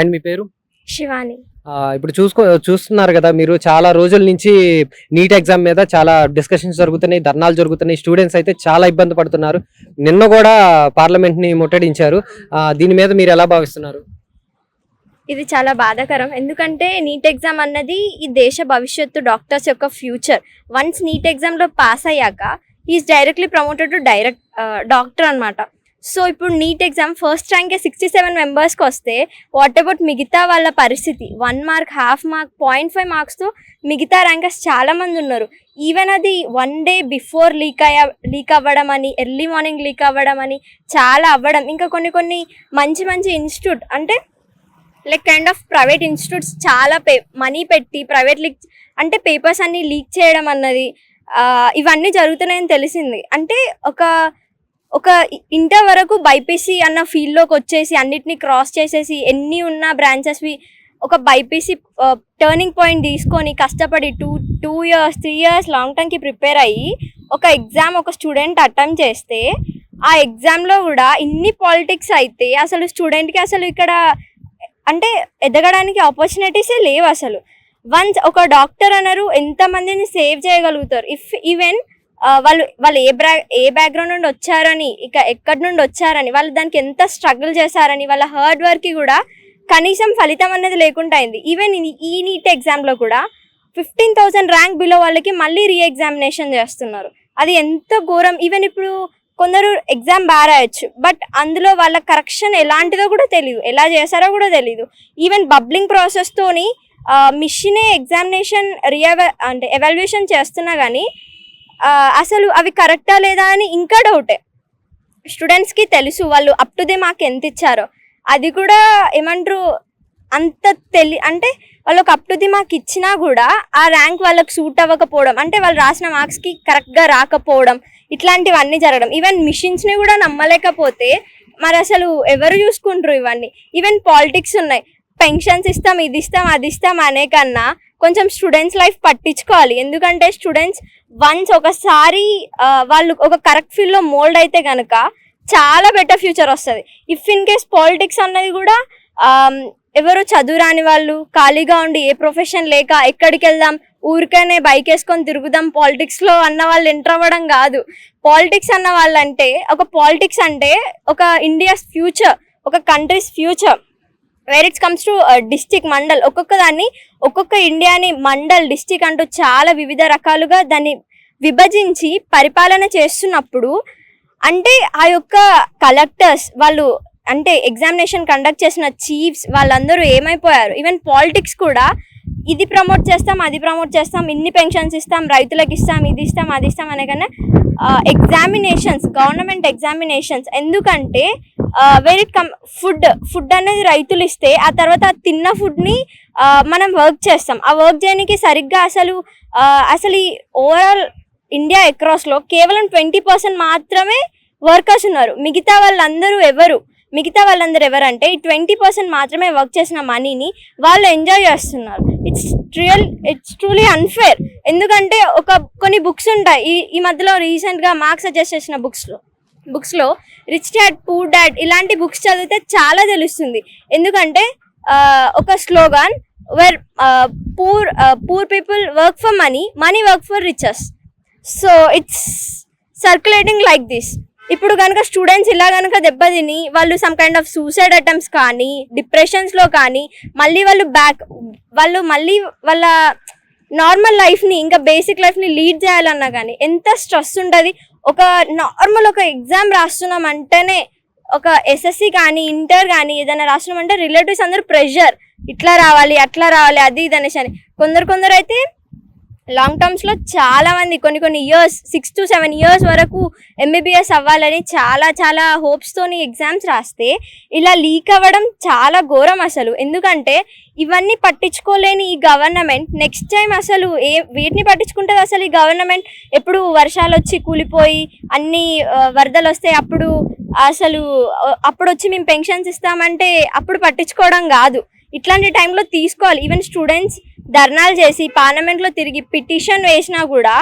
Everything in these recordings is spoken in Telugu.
అండ్ మీ పేరు? శివాని. ఇప్పుడు చూసుకో చూస్తున్నారు కదా మీరు చాలా రోజుల నుంచి నీట్ ఎగ్జామ్ మీద చాలా డిస్కషన్స్ జరుగుతున్నాయి ధర్నాలు జరుగుతున్నాయి స్టూడెంట్స్ అయితే చాలా ఇబ్బంది పడుతున్నారు. నిన్న కూడా పార్లమెంట్ని ముట్టడించారు దీని మీద మీరు ఎలా భావిస్తున్నారు? ఇది చాలా బాధాకరం. ఎందుకంటే నీట్ ఎగ్జామ్ అన్నది ఈ దేశ భవిష్యత్తు డాక్టర్స్ యొక్క ఫ్యూచర్. వన్స్ నీట్ ఎగ్జామ్లో పాస్ అయ్యాక is directly promoted to direct doctor అన్నమాట. సో ఇప్పుడు నీట్ ఎగ్జామ్ ఫస్ట్ ర్యాంకే సిక్స్టీ సెవెన్ మెంబర్స్కి వస్తే వాట్ అబౌట్ మిగతా వాళ్ళ పరిస్థితి? One mark half mark point five మార్క్స్తో మిగతా ర్యాంకర్స్ చాలామంది ఉన్నారు. ఈవెన్ అది వన్ డే బిఫోర్ లీక్ అయ్య లీక్ అవ్వడం అని ఎర్లీ మార్నింగ్ లీక్ అవ్వడం అని చాలా అవ్వడం. ఇంకా కొన్ని కొన్ని మంచి మంచి ఇన్స్టిట్యూట్ అంటే like kind of private institutes చాలా పే మనీ పెట్టి ప్రైవేట్ లీక్ అంటే పేపర్స్ అన్నీ లీక్ చేయడం అన్నది ఇవన్నీ జరుగుతున్నాయని తెలిసింది. అంటే ఒక ఒక ఇంటర్ వరకు బైపీసీ అన్న ఫీల్డ్లోకి వచ్చేసి అన్నిటినీ క్రాస్ చేసేసి ఎన్ని ఉన్న బ్రాంచెస్వి ఒక బైపీసీ టర్నింగ్ పాయింట్ తీసుకొని కష్టపడి two two years three years long టర్మ్కి prepare అయ్యి ఒక ఎగ్జామ్ ఒక స్టూడెంట్ అటెంప్ట్ చేస్తే ఆ ఎగ్జామ్లో కూడా ఇన్ని పాలిటిక్స్ అయితే అసలు స్టూడెంట్కి అసలు ఇక్కడ అంటే ఎదగడానికి ఆపర్చునిటీసే లేవు అసలు. వన్స్ ఒక డాక్టర్ అన్నారు ఎంతమందిని సేవ్ చేయగలుగుతారు. ఇఫ్ ఈవెన్ వాళ్ళు వాళ్ళు ఏ బ్రా ఏ బ్యాక్గ్రౌండ్ నుండి వచ్చారని ఇక ఎక్కడి నుండి వచ్చారని వాళ్ళు దానికి ఎంత స్ట్రగుల్ చేశారని వాళ్ళ హార్డ్ వర్క్కి కూడా కనీసం ఫలితం అనేది లేకుండా అయింది. ఈవెన్ ఈ నీట్ ఎగ్జామ్లో కూడా ఫిఫ్టీన్ థౌసండ్ ర్యాంక్ బిలో వాళ్ళకి మళ్ళీ రీ ఎగ్జామినేషన్ చేస్తున్నారు. అది ఎంత ఘోరం. ఈవెన్ ఇప్పుడు కొందరు ఎగ్జామ్ బాగా రాయొచ్చు బట్ అందులో వాళ్ళ కరెక్షన్ ఎలాంటిదో కూడా తెలియదు ఎలా చేశారో కూడా తెలియదు ఈవెన్ బబ్లింగ్ ప్రాసెస్తోని మిషనే ఎగ్జామినేషన్ రియవ అంటే ఎవాల్యుయేషన్ చేస్తున్నా కానీ అసలు అవి కరెక్టా లేదా అని ఇంకా డౌటే స్టూడెంట్స్కి తెలుసు వాళ్ళు అప్ టు దే మాకు ఎంత ఇచ్చారో. అది కూడా ఏమంటారు అంత తెలి అంటే వాళ్ళకి అప్ టు ది మాకు ఇచ్చినా కూడా ఆ ర్యాంక్ వాళ్ళకి సూట్ అవ్వకపోవడం అంటే వాళ్ళు రాసిన మార్క్స్కి కరెక్ట్గా రాకపోవడం ఇట్లాంటివన్నీ జరగడం. ఈవెన్ మిషన్స్ని కూడా నమ్మలేకపోతే మరి అసలు ఎవరు చూసుకుంటారు ఇవన్నీ? ఈవెన్ పాలిటిక్స్ ఉన్నాయి. పెన్షన్స్ ఇస్తాం ఇది ఇస్తాం అది ఇస్తాం అనే కన్నా కొంచెం స్టూడెంట్స్ లైఫ్ పట్టించుకోవాలి. ఎందుకంటే స్టూడెంట్స్ వన్స్ ఒకసారి వాళ్ళు ఒక కరెక్ట్ ఫీల్డ్లో మోల్డ్ అయితే కనుక చాలా బెటర్ ఫ్యూచర్ వస్తుంది. ఇఫ్ ఇన్ కేస్ పాలిటిక్స్ అన్నది కూడా ఎవరు చదువురాని వాళ్ళు ఖాళీగా ఉండి ఏ ప్రొఫెషన్ లేక ఎక్కడికి వెళ్దాం ఊరికనే బైక్ వేసుకొని తిరుగుదాం పాలిటిక్స్లో అన్న వాళ్ళు ఎంటర్ అవ్వడం కాదు. పాలిటిక్స్ అన్న వాళ్ళంటే ఒక పాలిటిక్స్ అంటే ఒక ఇండియాస్ ఫ్యూచర్ ఒక country's future where it's comes to district mandal ఒక్కొక్క దాన్ని ఒక్కొక్క ఇండియాని మండల్ డిస్టిక్ అంటూ చాలా వివిధ రకాలుగా దాన్ని విభజించి పరిపాలన చేస్తున్నప్పుడు అంటే ఆ యొక్క కలెక్టర్స్ వాళ్ళు అంటే ఎగ్జామినేషన్ కండక్ట్ చేసిన చీఫ్స్ వాళ్ళందరూ ఏమైపోయారు? ఈవెన్ పాలిటిక్స్ కూడా ఇది ప్రమోట్ చేస్తాం అది ప్రమోట్ చేస్తాం ఇన్ని పెన్షన్స్ ఇస్తాం రైతులకు ఇస్తాం ఇది ఇస్తాం అది ఇస్తాం అనగానే ఎగ్జామినేషన్స్ గవర్నమెంట్ ఎగ్జామినేషన్స్ ఎందుకంటే వెరీ కమ్ ఫుడ్ ఫుడ్ అనేది రైతులు ఇస్తే ఆ తర్వాత ఆ తిన్న ఫుడ్ని మనం వర్క్ చేస్తాం. ఆ వర్క్ చేయడానికి సరిగ్గా అసలు అసలు ఈ ఓవరాల్ ఇండియా అక్రాస్లో కేవలం ట్వంటీ పర్సెంట్ మాత్రమే వర్కర్స్ ఉన్నారు. మిగతా వాళ్ళందరూ ఎవరు? మిగతా వాళ్ళందరూ ఎవరంటే ఈ ట్వంటీ పర్సెంట్ మాత్రమే వర్క్ చేసిన మనీని వాళ్ళు ఎంజాయ్ చేస్తున్నారు. It's real it's truly unfair ఎందుకంటే ఒక కొన్ని బుక్స్ ఉంటాయి. ఈ ఈ మధ్యలో రీసెంట్గా మార్క్స్ సజెస్ట్ చేసిన బుక్స్లో బుక్స్లో రిచ్ డాడ్ పూర్ డాడ్ ఇలాంటి బుక్స్ చదివితే చాలా తెలుస్తుంది. ఎందుకంటే ఒక slogan where poor poor people work for money money work for riches so it's circulating like this ఇప్పుడు కనుక స్టూడెంట్స్ ఇలా కనుక దెబ్బతిని వాళ్ళు some kind of suicide attempts కానీ డిప్రెషన్స్లో కానీ మళ్ళీ వాళ్ళు బ్యాక్ వాళ్ళు మళ్ళీ వాళ్ళ నార్మల్ లైఫ్ని ఇంకా బేసిక్ లైఫ్ని లీడ్ చేయాలన్నా కానీ ఎంత స్ట్రెస్ ఉంటుంది? ఒక నార్మల్ ఒక ఎగ్జామ్ రాస్తున్నాం అంటేనే ఒక ఎస్ఎస్సి కానీ ఇంటర్ కానీ ఏదైనా రాస్తున్నాం అంటే రిలేటివ్స్ అందరూ ప్రెషర్ ఇట్లా రావాలి అట్లా రావాలి అది ఇది అనేసి అని. కొందరు కొందరు అయితే లాంగ్ టర్మ్స్లో చాలామంది కొన్ని కొన్ని years six to seven years వరకు ఎంబీబీఎస్ అవ్వాలని చాలా చాలా హోప్స్తోని ఎగ్జామ్స్ రాస్తే ఇలా లీక్ అవ్వడం చాలా ఘోరం అసలు. ఎందుకంటే ఇవన్నీ పట్టించుకోలేని ఈ గవర్నమెంట్ నెక్స్ట్ టైం అసలు ఏ వీటిని పట్టించుకుంటుంది అసలు ఈ గవర్నమెంట్ ఎప్పుడు వర్షాలు వచ్చి కూలిపోయి అన్ని వరదలు వస్తాయి అప్పుడు అసలు అప్పుడు వచ్చి మేము పెన్షన్స్ ఇస్తామంటే అప్పుడు పట్టించుకోవడం కాదు. ఇట్లాంటి టైంలో తీసుకోవాలి. ఈవెన్ స్టూడెంట్స్ ధర్నాలు చేసి పార్లమెంట్లో తిరిగి పిటిషన్ వేసినా కూడా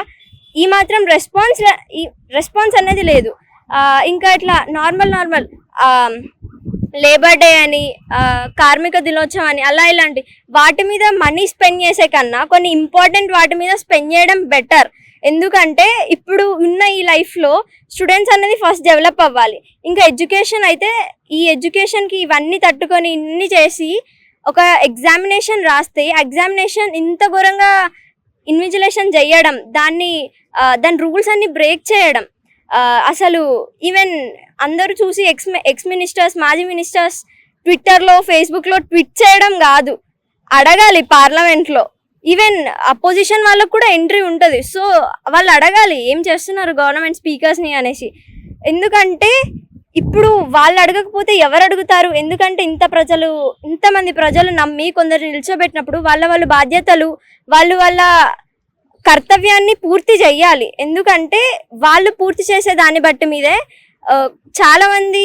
ఈ మాత్రం రెస్పాన్స్ ఈ రెస్పాన్స్ అనేది లేదు. ఇంకా ఇట్లా నార్మల్ నార్మల్ లేబర్ డే అని కార్మిక దినోత్సవం అని అలా ఇలాంటి వాటి మీద మనీ స్పెండ్ చేసే కన్నా కొన్ని ఇంపార్టెంట్ వాటి మీద స్పెండ్ చేయడం బెటర్ ఎందుకంటే ఇప్పుడు ఉన్న ఈ లైఫ్లో స్టూడెంట్స్ అనేది ఫస్ట్ డెవలప్ అవ్వాలి. ఇంకా ఎడ్యుకేషన్ అయితే ఈ ఎడ్యుకేషన్కి ఇవన్నీ తట్టుకొని ఇన్ని చేసి ఒక ఎగ్జామినేషన్ రాస్తే ఎగ్జామినేషన్ ఇంత ఘోరంగా ఇన్విజిలేషన్ చేయడం దాన్ని దాని రూల్స్ అన్ని బ్రేక్ చేయడం అసలు ఈవెన్ అందరూ చూసి ఎక్స్ ఎక్స్ మినిస్టర్స్ మాజీ మినిస్టర్స్ ట్విట్టర్లో ఫేస్బుక్లో ట్వీట్ చేయడం కాదు. అడగాలి పార్లమెంట్లో ఈవెన్ అపోజిషన్ వాళ్ళకు కూడా ఎంట్రీ ఉంటుంది. సో వాళ్ళు అడగాలి ఏం చేస్తున్నారు గవర్నమెంట్ స్పీకర్స్ని అనేసి. ఎందుకంటే ఇప్పుడు వాళ్ళు అడగకపోతే ఎవరు అడుగుతారు? ఎందుకంటే ఇంత ప్రజలు ఇంతమంది ప్రజలు నమ్మి కొందరు నిల్చోబెట్టినప్పుడు వాళ్ళ వాళ్ళ బాధ్యతలు వాళ్ళు వాళ్ళ కర్తవ్యాన్ని పూర్తి చేయాలి ఎందుకంటే వాళ్ళు పూర్తి చేసే దాన్ని బట్టి మీదే చాలామంది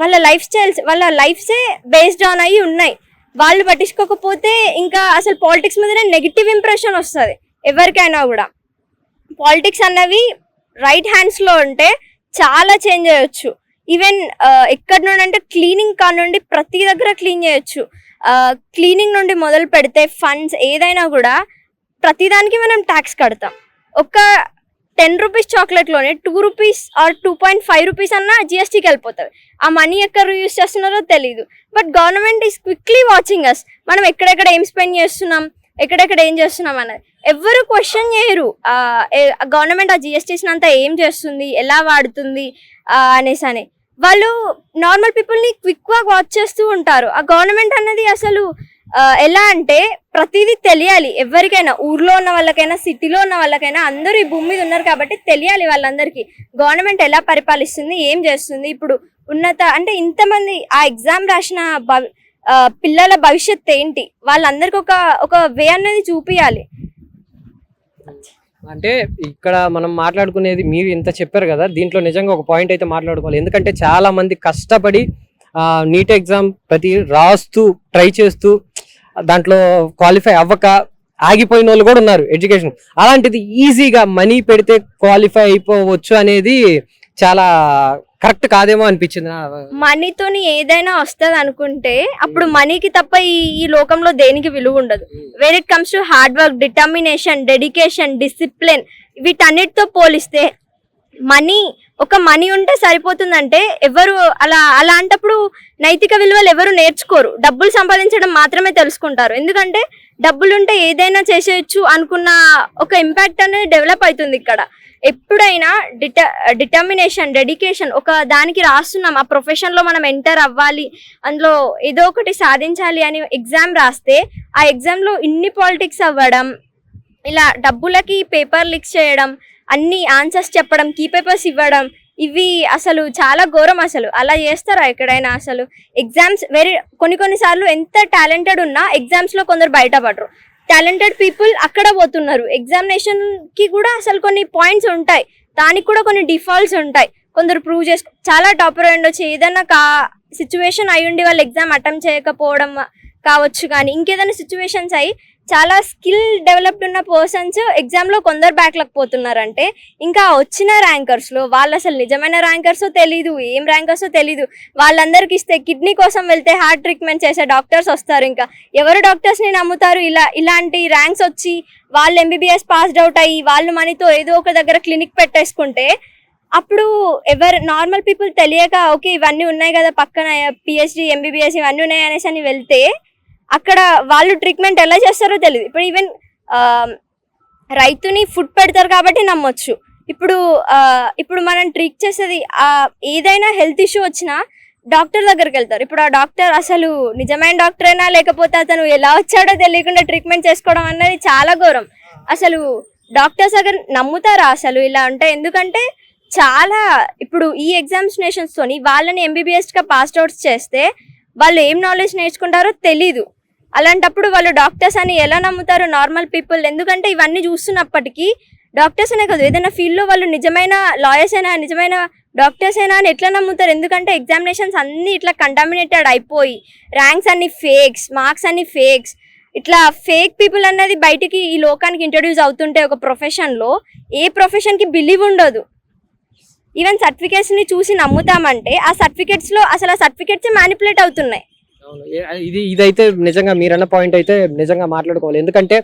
వాళ్ళ లైఫ్ స్టైల్స్ వాళ్ళ లైఫ్సే బేస్డ్ ఆన్ అయ్యి ఉన్నాయి. వాళ్ళు పట్టించుకోకపోతే ఇంకా అసలు పాలిటిక్స్ మీదనే నెగిటివ్ ఇంప్రెషన్ వస్తుంది ఎవరికైనా కూడా. పాలిటిక్స్ అన్నవి రైట్ హ్యాండ్స్లో ఉంటే చాలా చేంజ్ చేయొచ్చు. ఈవెన్ uh, ఎక్కడి నుండి అంటే క్లీనింగ్ కా నుండి ప్రతి దగ్గర క్లీన్ చేయొచ్చు. Uh, క్లీనింగ్ నుండి మొదలు పెడితే ఫండ్స్ ఏదైనా కూడా ప్రతిదానికి మనం ట్యాక్స్ కడతాం. ఒక ten rupees చాక్లెట్లోనే two rupees or two point five rupees అన్న జిఎస్టీకి వెళ్ళిపోతుంది ఆ మనీ ఎక్కడ యూస్ చేస్తున్నారో తెలియదు but government is quickly watching us మనం ఎక్కడెక్కడ ఏం స్పెండ్ చేస్తున్నాం? ఎక్కడెక్కడ ఏం చేస్తున్నాం అన్నది. ఎవరు క్వశ్చన్ చేయరు. Uh, గవర్నమెంట్ ఆ జిఎస్టీస్ అంతా ఏం చేస్తుంది? ఎలా వాడుతుంది? అనేసి అని. వాళ్ళు నార్మల్ పీపుల్ని క్విక్గా వాచ్ చేస్తూ ఉంటారు. ఆ గవర్నమెంట్ అన్నది అసలు ఎలా అంటే ప్రతిదీ తెలియాలి. ఎవరికైనా ఊర్లో ఉన్న వాళ్ళకైనా సిటీలో ఉన్న వాళ్ళకైనా అందరూ ఈ భూమి మీద ఉన్నారు కాబట్టి తెలియాలి వాళ్ళందరికీ. గవర్నమెంట్ ఎలా పరిపాలిస్తుంది ఏం చేస్తుంది ఇప్పుడు ఉన్నత అంటే ఇంతమంది ఆ ఎగ్జామ్ రాసిన పిల్లల భవిష్యత్ ఏంటి? వాళ్ళందరికీ ఒక ఒక వే అనేది చూపించాలి అంటే ఇక్కడ మనం మాట్లాడుకునేది మీరు ఇంత చెప్పారు కదా దీంట్లో నిజంగా ఒక పాయింట్ అయితే మాట్లాడుకోవాలి. ఎందుకంటే చాలా మంది కష్టపడి నీట్ ఎగ్జామ్ ప్రతి రాస్తూ ట్రై చేస్తూ దాంట్లో క్వాలిఫై అవ్వక ఆగిపోయిన వాళ్ళు కూడా ఉన్నారు ఎడ్యుకేషన్ అలాంటిది ఈజీగా మనీ పెడితే క్వాలిఫై అయిపోవచ్చు అనేది చాలా కరెక్ట్ కాదేమో అనిపించింది మనీతోని ఏదైనా వస్తుంది అనుకుంటే అప్పుడు మనీకి తప్ప ఈ ఈ లోకంలో దేనికి విలువ ఉండదు. Where it comes to hard work determination dedication discipline వీటన్నిటితో పోలిస్తే మనీ ఒక మనీ ఉంటే సరిపోతుందంటే ఎవరు అలా అలాంటప్పుడు నైతిక విలువలు ఎవరు నేర్చుకోరు. డబ్బులు సంపాదించడం మాత్రమే తెలుసుకుంటారు. ఎందుకంటే డబ్బులుంటే ఏదైనా చేసేయచ్చు అనుకున్న ఒక ఇంపాక్ట్ అనేది డెవలప్ అవుతుంది ఇక్కడ. ఎప్పుడైనా డిట డిటర్మినేషన్ డెడికేషన్ ఒక దానికి రాస్తున్నాం. ఆ ప్రొఫెషన్లో మనం ఎంటర్ అవ్వాలి. అందులో ఏదో ఒకటి సాధించాలి అని ఎగ్జామ్ రాస్తే ఆ ఎగ్జామ్లో ఇన్ని పాలిటిక్స్ అవ్వడం ఇలా డబ్బులకి పేపర్ లీక్స్ చేయడం అన్ని ఆన్సర్స్ చెప్పడం కీ పేపర్స్ ఇవ్వడం ఇవి అసలు చాలా ఘోరం అసలు. అలా చేస్తారా ఎక్కడైనా అసలు? ఎగ్జామ్స్ వెరీ కొన్ని కొన్నిసార్లు ఎంత టాలెంటెడ్ ఉన్నా ఎగ్జామ్స్లో కొందరు బయటపడరు. టాలెంటెడ్ పీపుల్ అక్కడ పోతున్నారు. ఎగ్జామినేషన్కి కూడా అసలు కొన్ని పాయింట్స్ ఉంటాయి. దానికి కూడా కొన్ని డిఫాల్ట్స్ ఉంటాయి. కొందరు ప్రూవ్ చేసుకో చాలా టాపర్ ఉండొచ్చు ఏదైనా కా సిచ్యువేషన్ అయ్యుండి వాళ్ళు ఎగ్జామ్ అటెంప్ట్ చేయకపోవడం కావచ్చు కానీ ఇంకేదైనా సిచ్యువేషన్స్ అయి చాలా స్కిల్ డెవలప్డ్ ఉన్న పర్సన్స్ ఎగ్జామ్లో కొందరు బ్యాక్లకు పోతున్నారంటే ఇంకా వచ్చిన ర్యాంకర్స్లో వాళ్ళు అసలు నిజమైన ర్యాంకర్సో తెలీదు ఏం ర్యాంకర్సో తెలీదు. వాళ్ళందరికీ ఇస్తే కిడ్నీ కోసం వెళ్తే హార్ట్ ట్రీట్మెంట్ చేసే డాక్టర్స్ వస్తారు ఇంకా. ఎవరు డాక్టర్స్ని నమ్ముతారు? ఇలా ఇలాంటి ర్యాంక్స్ వచ్చి వాళ్ళు ఎంబీబీఎస్ పాస్డ్ అవుట్ అయ్యి వాళ్ళు మనీతో ఏదో ఒక దగ్గర క్లినిక్ పెట్టేసుకుంటే అప్పుడు ఎవరు నార్మల్ పీపుల్ తెలియక ఓకే ఇవన్నీ ఉన్నాయి కదా పక్కన పిహెచ్డి ఎంబీబీఎస్ ఇవన్నీ ఉన్నాయి అనేసి అని వెళ్తే అక్కడ వాళ్ళు ట్రీట్మెంట్ ఎలా చేస్తారో తెలియదు ఇప్పుడు ఈవెన్ రైతుని ఫుడ్ పెడతారు కాబట్టి నమ్మొచ్చు. ఇప్పుడు ఇప్పుడు మనం ట్రీట్ చేసేది ఏదైనా హెల్త్ ఇష్యూ వచ్చినా డాక్టర్ దగ్గరికి వెళ్తారు. ఇప్పుడు ఆ డాక్టర్ అసలు నిజమైన డాక్టర్ అయినా లేకపోతే అతను ఎలా వచ్చాడో తెలియకుండా ట్రీట్మెంట్ చేసుకోవడం అన్నది చాలా ఘోరం. అసలు డాక్టర్స్ దగ్గర నమ్ముతారా అసలు ఇలా అంటే? ఎందుకంటే చాలా ఇప్పుడు ఈ ఎగ్జామినేషన్స్ తోని వాళ్ళని ఎంబీబీఎస్గా పాస్ అవుట్స్ చేస్తే వాళ్ళు ఏం నాలెడ్జ్ నేర్చుకుంటారో తెలీదు. అలాంటప్పుడు వాళ్ళు డాక్టర్స్ అని ఎలా నమ్ముతారు నార్మల్ పీపుల్? ఎందుకంటే ఇవన్నీ చూస్తున్నప్పటికీ డాక్టర్స్ అనే కాదు ఏదైనా ఫీల్డ్లో వాళ్ళు నిజమైన లాయర్స్ అయినా నిజమైన డాక్టర్స్ అయినా అని ఎట్లా నమ్ముతారు? ఎందుకంటే ఎగ్జామినేషన్స్ అన్నీ ఇట్లా కంటామినేటెడ్ అయిపోయి ర్యాంక్స్ అన్ని ఫేక్స్ మార్క్స్ అన్ని ఫేక్స్ ఇట్లా ఫేక్ పీపుల్ అన్నది బయటికి ఈ లోకానికి ఇంట్రడ్యూస్ అవుతుంటే ఒక ప్రొఫెషన్లో ఏ ప్రొఫెషన్కి బిలీవ్ ఉండదు. ఈవెన్ సర్టిఫికేట్స్ని చూసి నమ్ముతామంటే ఆ సర్టిఫికేట్స్లో అసలు ఆ సర్టిఫికేట్స్ మ్యానిపులేట్ అవుతున్నాయి. ఇది ఇదైతే నిజంగా మీరన్న పాయింట్ అయితే నిజంగా మాట్లాడుకోవాలి. ఎందుకంటే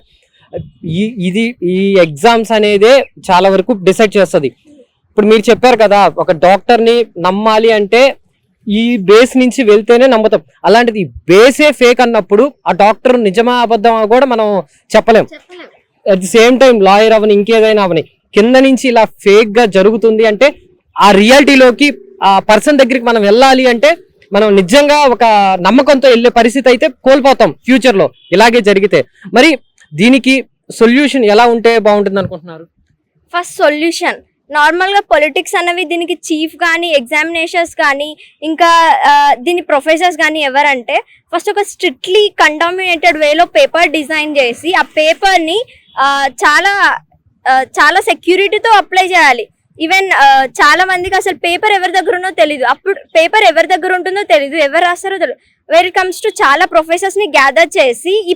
ఈ ఇది ఈ ఎగ్జామ్స్ అనేదే చాలా వరకు డిసైడ్ చేస్తుంది. ఇప్పుడు మీరు చెప్పారు కదా ఒక డాక్టర్ని నమ్మాలి అంటే ఈ బేస్ నుంచి వెళ్తేనే నమ్ముతాం. అలాంటిది ఈ బేసే ఫేక్ అన్నప్పుడు ఆ డాక్టర్ నిజమా అబద్ధమా కూడా మనం చెప్పలేం. At the same time lawyer అవని ఇంకేదైనా అవని కింద నుంచి ఇలా ఫేక్గా జరుగుతుంది అంటే ఆ రియాలిటీలోకి ఆ పర్సన్ దగ్గరికి మనం వెళ్ళాలి అంటే మనం నిజంగా ఒక నమ్మకంతో వెళ్ళే పరిస్థితి అయితే కోల్పోతాం ఫ్యూచర్లో ఇలాగే జరిగితే. మరి దీనికి సొల్యూషన్ ఎలా ఉంటే బాగుంటుంది అనుకుంటున్నారు? ఫస్ట్ సొల్యూషన్ నార్మల్గా పొలిటిక్స్ అనేవి దీనికి చీఫ్ కానీ ఎగ్జామినేషన్స్ కానీ ఇంకా దీని ప్రొఫెసర్స్ కానీ ఎవరంటే ఫస్ట్ ఒక స్ట్రిక్ట్లీ కండామినేటెడ్ వేలో పేపర్ డిజైన్ చేసి ఆ పేపర్ని చాలా చాలా సెక్యూరిటీతో అప్లై చేయాలి. ఈవెన్ uh, చాలా మందికి అసలు పేపర్ ఎవరి దగ్గర ఉన్నో తెలీదు. అప్పుడు పేపర్ ఎవరి దగ్గర ఉంటుందో తెలీదు ఎవరు రాస్తారో తెలియదు వెర్ కమ్స్ టు చాలా ప్రొఫెసర్స్ని గ్యాదర్ చేసి ఈ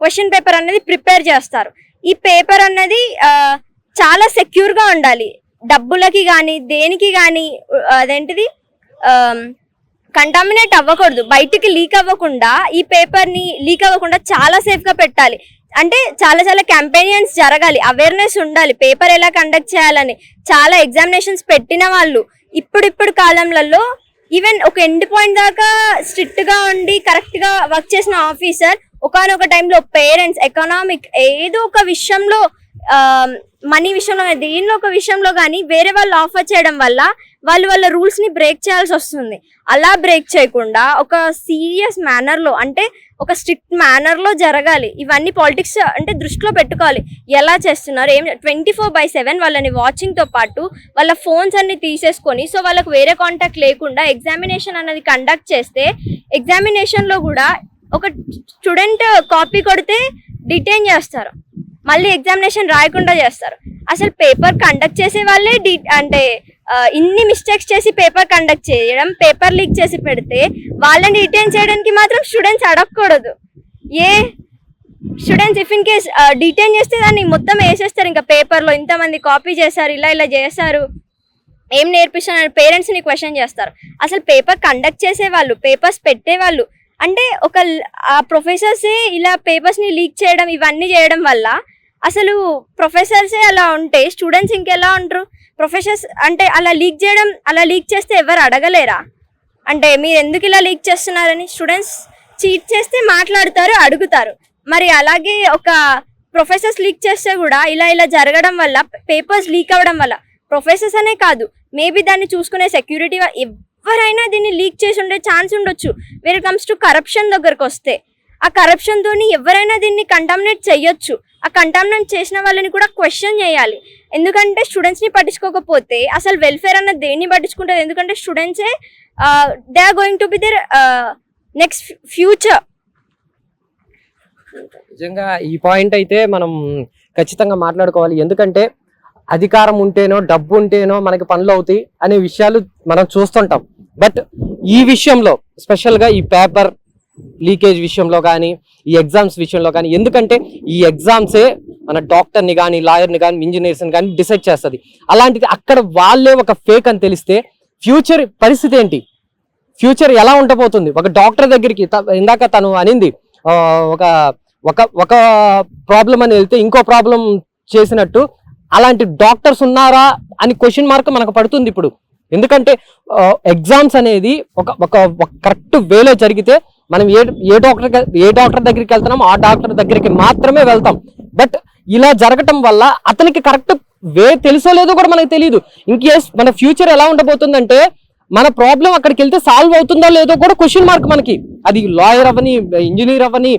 క్వశ్చన్ పేపర్ అనేది ప్రిపేర్ చేస్తారు. ఈ పేపర్ అన్నది uh, చాలా సెక్యూర్గా ఉండాలి. డబ్బులకి కానీ దేనికి కానీ uh, అదేంటిది? Um, కంటామినేట్ అవ్వకూడదు. బయటికి లీక్ అవ్వకుండా ఈ పేపర్ని లీక్ అవ్వకుండా చాలా సేఫ్గా పెట్టాలి. అంటే చాలా చాలా క్యాంపెయిన్స్ జరగాలి. అవేర్నెస్ ఉండాలి. పేపర్ ఎలా కండక్ట్ చేయాలని చాలా ఎగ్జామినేషన్స్ పెట్టిన వాళ్ళు ఇప్పుడిప్పుడు కాలంలో ఈవెన్ ఒక ఎండ్ పాయింట్ దాకా స్ట్రిక్ట్గా ఉండి కరెక్ట్గా వర్క్ చేసిన ఆఫీసర్ ఒకనొక టైంలో పేరెంట్స్ ఎకనామిక్ ఏదో ఒక విషయంలో మనీ విషయంలో దీనిలో దేనిలో ఒక విషయంలో కానీ వేరే వాళ్ళు ఆఫర్ చేయడం వల్ల వాళ్ళు వాళ్ళ రూల్స్ని బ్రేక్ చేయాల్సి వస్తుంది. అలా బ్రేక్ చేయకుండా ఒక సీరియస్ మేనర్లో అంటే ఒక స్ట్రిక్ట్ మేనర్లో జరగాలి. ఇవన్నీ పాలిటిక్స్ అంటే దృష్టిలో పెట్టుకోవాలి. ఎలా చేస్తున్నారు? ఏం ట్వంటీ ఫోర్ బై సెవెన్ వాళ్ళని వాచింగ్తో పాటు వాళ్ళ ఫోన్స్ అన్ని తీసేసుకొని సో వాళ్ళకి వేరే కాంటాక్ట్ లేకుండా ఎగ్జామినేషన్ అనేది కండక్ట్ చేస్తే ఎగ్జామినేషన్లో కూడా ఒక స్టూడెంట్ కాపీ కొడితే డిటైన్ చేస్తారు. మళ్ళీ ఎగ్జామినేషన్ రాయకుండా చేస్తారు. అసలు పేపర్ కండక్ట్ చేసే వాళ్ళే డి అంటే ఇన్ని మిస్టేక్స్ చేసి పేపర్ కండక్ట్ చేయడం పేపర్ లీక్ చేసి పెడితే వాళ్ళని డిటైన్ చేయడానికి మాత్రం స్టూడెంట్స్ అడగకూడదు. ఏ? Students if in case detain చేస్తే దాన్ని మొత్తం వేసేస్తారు. ఇంకా పేపర్లో ఇంతమంది కాపీ చేశారు ఇలా ఇలా చేశారు. ఏం నేర్పిస్తున్నారు? పేరెంట్స్ని క్వశ్చన్ చేస్తారు. అసలు పేపర్ కండక్ట్ చేసే వాళ్ళు పేపర్స్ పెట్టేవాళ్ళు అంటే ఒక ఆ ప్రొఫెసర్సే ఇలా పేపర్స్ని లీక్ చేయడం ఇవన్నీ చేయడం వల్ల అసలు ప్రొఫెసర్సే అలా ఉంటే స్టూడెంట్స్ ఇంకెలా ఉంటారు ప్రొఫెసర్స్ అంటే అలా లీక్ చేయడం అలా లీక్ చేస్తే ఎవరు అడగలేరా? అంటే మీరు ఎందుకు ఇలా లీక్ చేస్తున్నారని స్టూడెంట్స్ చీట్ చేస్తే మాట్లాడతారు అడుగుతారు. మరి అలాగే ఒక ప్రొఫెసర్స్ లీక్ చేస్తే కూడా ఇలా ఇలా జరగడం వల్ల పేపర్స్ లీక్ అవ్వడం వల్ల ప్రొఫెసర్స్ అనే కాదు మేబీ దాన్ని చూసుకునే సెక్యూరిటీ ఎవరైనా దీన్ని లీక్ చేసి ఉండే ఛాన్స్ ఉండొచ్చు. వేరే కమ్స్ టు కరప్షన్ దగ్గరకు వస్తే ఆ కరప్షన్తోని ఎవరైనా దీన్ని కంటామినేట్ చేయొచ్చు ఆ కంటామినేట్ చేసిన వాళ్ళని కూడా క్వశ్చన్ చేయాలి. ఎందుకంటే స్టూడెంట్స్ని పట్టించుకోకపోతే అసలు వెల్ఫేర్ అన్న దేన్ని పట్టించుకుంటుంది? ఎందుకంటే స్టూడెంట్సే they are going to be their next future నిజంగా ఈ పాయింట్ అయితే మనం ఖచ్చితంగా మాట్లాడుకోవాలి. ఎందుకంటే అధికారం ఉంటేనో డబ్బు ఉంటేనో మనకి పనులు అవుతాయి అనే విషయాలు మనం చూస్తుంటాం. బట్ ఈ విషయంలో స్పెషల్గా ఈ పేపర్ లీకేజ్ విషయంలో కానీ ఈ ఎగ్జామ్స్ విషయంలో కానీ ఎందుకంటే ఈ ఎగ్జామ్సే మన డాక్టర్ని కానీ లాయర్ని కానీ ఇంజనీర్స్ని కానీ డిసైడ్ చేస్తుంది. అలాంటిది అక్కడ వాళ్ళే ఒక ఫేక్ అని తెలిస్తే ఫ్యూచర్ పరిస్థితి ఏంటి? ఫ్యూచర్ ఎలా ఉండబోతుంది? ఒక డాక్టర్ దగ్గరికి త- ఇందాక తను అనింది ఒక ఒక ఒక ప్రాబ్లం అని వెళ్తే ఇంకో ప్రాబ్లం చేసినట్టు అలాంటి డాక్టర్స్ ఉన్నారా అని క్వశ్చన్ మార్క్ మనకు పడుతుంది ఇప్పుడు. ఎందుకంటే ఎగ్జామ్స్ అనేది ఒక ఒక కరెక్ట్ వేలో జరిగితే మనం ఏ ఏ డాక్టర్ ఏ డాక్టర్ దగ్గరికి వెళ్తున్నాం ఆ డాక్టర్ దగ్గరికి మాత్రమే వెళ్తాం. బట్ ఇలా జరగటం వల్ల అతనికి కరెక్ట్ వే తెలుసో లేదో కూడా మనకు తెలియదు ఇన్ కేస్ మన ఫ్యూచర్ ఎలా ఉండబోతుందంటే మన ప్రాబ్లం అక్కడికి వెళ్తే సాల్వ్ అవుతుందో లేదో కూడా క్వశ్చన్ మార్క్ మనకి. అది లాయర్ అవని ఇంజనీర్ అవని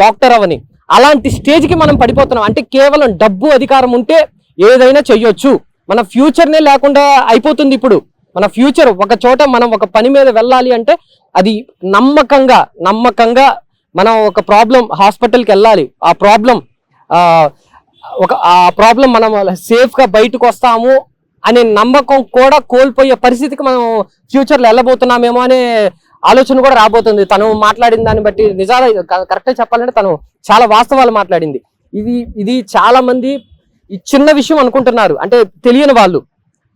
డాక్టర్ అవని. అలాంటి స్టేజ్కి మనం పడిపోతున్నాం. అంటే కేవలం డబ్బు అధికారం ఉంటే ఏదైనా చెయ్యొచ్చు. మన ఫ్యూచర్నే లేకుండా అయిపోతుంది ఇప్పుడు. మన ఫ్యూచర్ ఒక చోట మనం ఒక పని మీద వెళ్ళాలి అంటే అది నమ్మకంగా నమ్మకంగా మనం ఒక ప్రాబ్లం హాస్పిటల్కి వెళ్ళాలి. ఆ ప్రాబ్లం ఒక ఆ ప్రాబ్లం మనం సేఫ్గా బయటకు వస్తాము అనే నమ్మకం కూడా కోల్పోయే పరిస్థితికి మనం ఫ్యూచర్లో వెళ్ళబోతున్నామేమో అనే ఆలోచన కూడా రాబోతుంది. తను మాట్లాడిన దాన్ని బట్టి నిజాలు కరెక్ట్గా చెప్పాలంటే తను చాలా వాస్తవాలు మాట్లాడింది. ఇది ఇది చాలామంది ఈ చిన్న విషయం అనుకుంటున్నారు. అంటే తెలియని వాళ్ళు.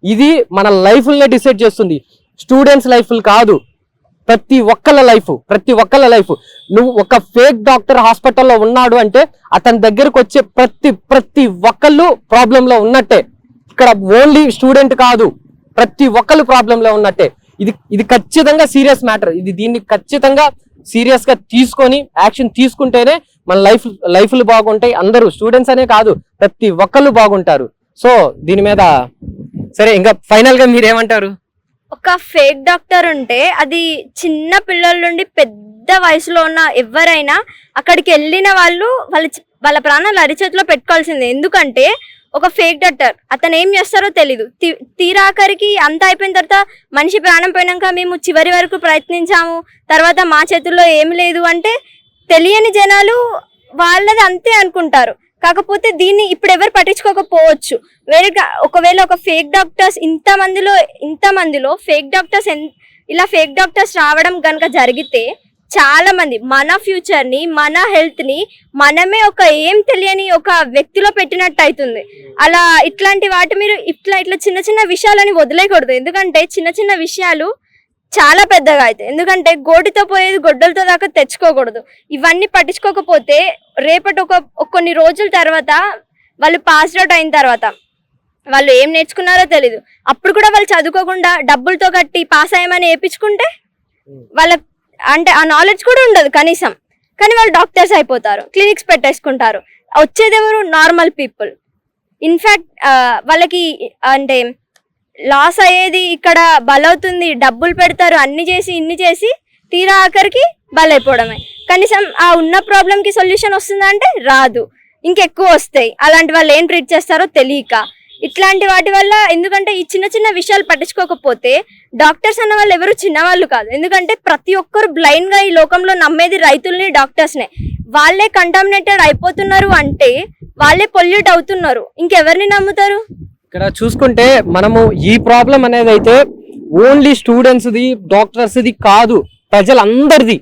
ఇది మన లైఫ్లనే డిసైడ్ చేస్తుంది. స్టూడెంట్స్ లైఫ్లు కాదు. ప్రతి ఒక్కళ్ళ లైఫ్ ప్రతి ఒక్కళ్ళ లైఫ్. నువ్వు ఒక ఫేక్ డాక్టర్ హాస్పిటల్లో ఉన్నాడు అంటే అతని దగ్గరకు వచ్చే ప్రతి ప్రతి ఒక్కళ్ళు ప్రాబ్లంలో ఉన్నట్టే. ఇక్కడ ఓన్లీ స్టూడెంట్ కాదు ప్రతి ఒక్కళ్ళు ప్రాబ్లంలో ఉన్నట్టే. ఇది ఇది ఖచ్చితంగా సీరియస్ మ్యాటర్. ఇది దీన్ని ఖచ్చితంగా సీరియస్గా తీసుకొని యాక్షన్ తీసుకుంటేనే మన లైఫ్ లైఫ్లు బాగుంటాయి. అందరూ స్టూడెంట్స్ అనే కాదు ప్రతి ఒక్కళ్ళు బాగుంటారు. సో దీని మీద సరే ఇంకా ఫైనల్గా మీరేమంటారు? ఒక ఫేక్ డాక్టర్ ఉంటే అది చిన్న పిల్లల నుండి పెద్ద వయసులో ఉన్న ఎవరైనా అక్కడికి వెళ్ళిన వాళ్ళు వాళ్ళ వాళ్ళ ప్రాణాలు అరిచేతిలో పెట్టుకోవాల్సిందే. ఎందుకంటే ఒక ఫేక్ డాక్టర్ అతను ఏం చేస్తారో తెలీదు. తీ- తీరాఖరికి అంత అయిపోయిన తర్వాత మనిషి ప్రాణం పోయినాక మేము చివరి వరకు ప్రయత్నించాము. తర్వాత మా చేతుల్లో ఏమి లేదు అంటే తెలియని జనాలు వాళ్ళది అంతే అనుకుంటారు. కాకపోతే దీన్ని ఇప్పుడు ఎవరు పట్టించుకోకపోవచ్చు. వేరే ఒకవేళ ఒక ఫేక్ డాక్టర్స్ ఇంత మందిలో ఇంత మందిలో ఫేక్ డాక్టర్స్ ఎన్- ఇలా ఫేక్ డాక్టర్స్ రావడం కనుక జరిగితే చాలా మంది మన ఫ్యూచర్ని మన హెల్త్ని మనమే ఒక ఏం తెలియని ఒక వ్యక్తిలో పెట్టినట్టు అవుతుంది అలా ఇట్లాంటి వాటి మీరు ఇట్లా ఇట్లా చిన్న చిన్న విషయాలని వదిలేయకూడదు. ఎందుకంటే చిన్న చిన్న విషయాలు చాలా పెద్దగా అవుతాయి ఎందుకంటే గోటితో పోయేది గొడ్డలతో దాకా తెచ్చుకోకూడదు. ఇవన్నీ పట్టించుకోకపోతే రేపటి ఒక కొన్ని రోజుల తర్వాత వాళ్ళు పాస్ అవుట్ అయిన తర్వాత వాళ్ళు ఏం నేర్చుకున్నారో తెలీదు. అప్పుడు కూడా వాళ్ళు చదువుకోకుండా డబ్బులతో కట్టి పాస్ అయ్యమని వేయించుకుంటే వాళ్ళ అంటే ఆ నాలెడ్జ్ కూడా ఉండదు కనీసం. కానీ వాళ్ళు డాక్టర్స్ అయిపోతారు క్లినిక్స్ పెట్టేసుకుంటారు. వచ్చేది ఎవరు? నార్మల్ పీపుల్ ఇన్ఫ్యాక్ట్ వాళ్ళకి అంటే లాస్ అయ్యేది ఇక్కడ బలవుతుంది డబ్బులు పెడతారు అన్ని చేసి ఇన్ని చేసి తీరా ఆఖరికి బలైపోవడమే. కనీసం ఆ ఉన్న ప్రాబ్లంకి సొల్యూషన్ వస్తుందా అంటే రాదు. ఇంకెక్కువ వస్తాయి. అలాంటి వాళ్ళు ఏం ట్రీట్ చేస్తారో తెలియక. ఇట్లాంటి వాటి వల్ల ఎందుకంటే ఈ చిన్న చిన్న విషయాలు పట్టించుకోకపోతే డాక్టర్స్ అన్న వాళ్ళు ఎవరు చిన్నవాళ్ళు కాదు. ఎందుకంటే ప్రతి ఒక్కరు బ్లైండ్గా ఈ లోకంలో నమ్మేది రైతుల్ని డాక్టర్స్నే. వాళ్ళే కంటామినేటెడ్ అయిపోతున్నారు అంటే వాళ్ళే పొల్యూట్ అవుతున్నారు. ఇంకెవరిని నమ్ముతారు? ఇక్కడ చూసుకుంటే మనము ఈ ప్రాబ్లం అనేది అయితే ఓన్లీ స్టూడెంట్స్ది డాక్టర్స్ది కాదు ప్రజలందరిది.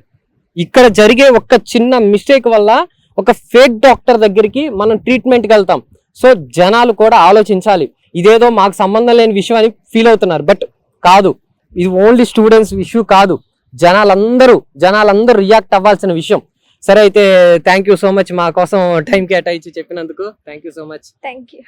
ఇక్కడ జరిగే ఒక చిన్న మిస్టేక్ వల్ల ఒక ఫేక్ డాక్టర్ దగ్గరికి మనం ట్రీట్మెంట్కి వెళ్తాం సో జనాలు కూడా ఆలోచించాలి. ఇదేదో మాకు సంబంధం లేని విషయం అని ఫీల్ అవుతున్నారు. బట్ కాదు ఇది ఓన్లీ స్టూడెంట్స్ ఇష్యూ కాదు. జనాలందరూ జనాలందరూ రియాక్ట్ అవ్వాల్సిన విషయం. సరే అయితే థ్యాంక్ యూ సో మచ్ మా కోసం టైం కేటాయించి చెప్పినందుకు. Thank you so much thank you